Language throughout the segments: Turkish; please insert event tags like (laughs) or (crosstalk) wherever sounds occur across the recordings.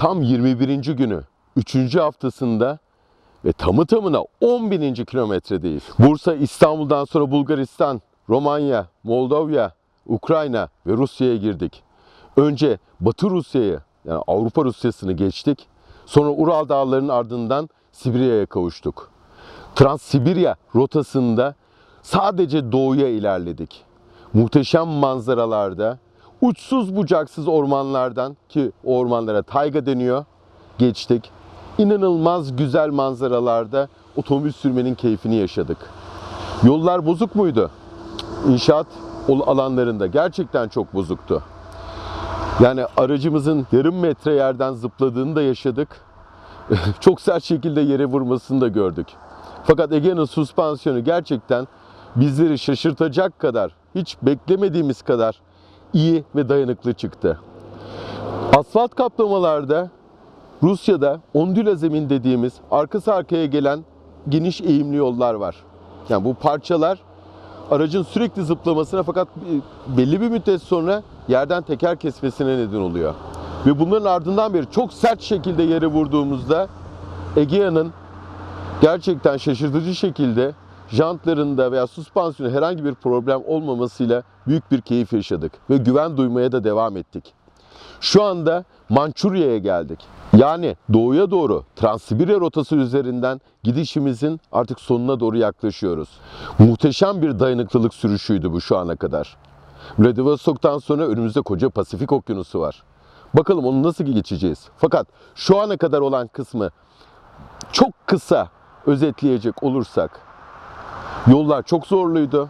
tam 21. günü 3. haftasında ve tamı tamına 10 bininci kilometredeyiz. Bursa İstanbul'dan sonra Bulgaristan, Romanya, Moldova, Ukrayna ve Rusya'ya girdik. Önce Batı Rusya'yı yani Avrupa Rusyası'nı geçtik. Sonra Ural Dağları'nın ardından Sibirya'ya kavuştuk. Transsibirya rotasında sadece doğuya ilerledik. Muhteşem manzaralarda, uçsuz bucaksız ormanlardan ki ormanlara tayga deniyor, geçtik. İnanılmaz güzel manzaralarda otomobil sürmenin keyfini yaşadık. Yollar bozuk muydu? İnşaat alanlarında gerçekten çok bozuktu. Yani aracımızın yarım metre yerden zıpladığını da yaşadık. (laughs) çok sert şekilde yere vurmasını da gördük. Fakat Ege'nin süspansiyonu gerçekten bizleri şaşırtacak kadar, hiç beklemediğimiz kadar iyi ve dayanıklı çıktı. Asfalt kaplamalarda Rusya'da ondüla zemin dediğimiz arkası arkaya gelen geniş eğimli yollar var. Yani bu parçalar aracın sürekli zıplamasına fakat belli bir müddet sonra yerden teker kesmesine neden oluyor. Ve bunların ardından beri çok sert şekilde yere vurduğumuzda Egea'nın gerçekten şaşırtıcı şekilde jantlarında veya süspansiyonda herhangi bir problem olmamasıyla büyük bir keyif yaşadık ve güven duymaya da devam ettik. Şu anda Mançurya'ya geldik. Yani doğuya doğru Transsibirya rotası üzerinden gidişimizin artık sonuna doğru yaklaşıyoruz. Muhteşem bir dayanıklılık sürüşüydü bu şu ana kadar. Vladivostok'tan sonra önümüzde koca Pasifik Okyanusu var. Bakalım onu nasıl geçeceğiz. Fakat şu ana kadar olan kısmı çok kısa özetleyecek olursak yollar çok zorluydu.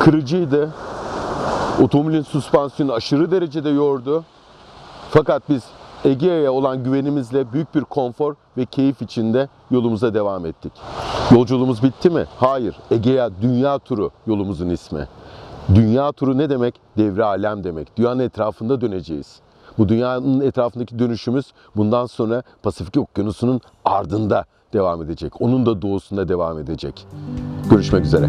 Kırıcıydı. Otomobilin süspansiyonu aşırı derecede yordu. Fakat biz Egea'ya olan güvenimizle büyük bir konfor ve keyif içinde yolumuza devam ettik. Yolculuğumuz bitti mi? Hayır. Egea Dünya Turu yolumuzun ismi. Dünya turu ne demek? Devre alem demek. Dünyanın etrafında döneceğiz. Bu dünyanın etrafındaki dönüşümüz bundan sonra Pasifik Okyanusu'nun ardında devam edecek. Onun da doğusunda devam edecek. Görüşmek üzere.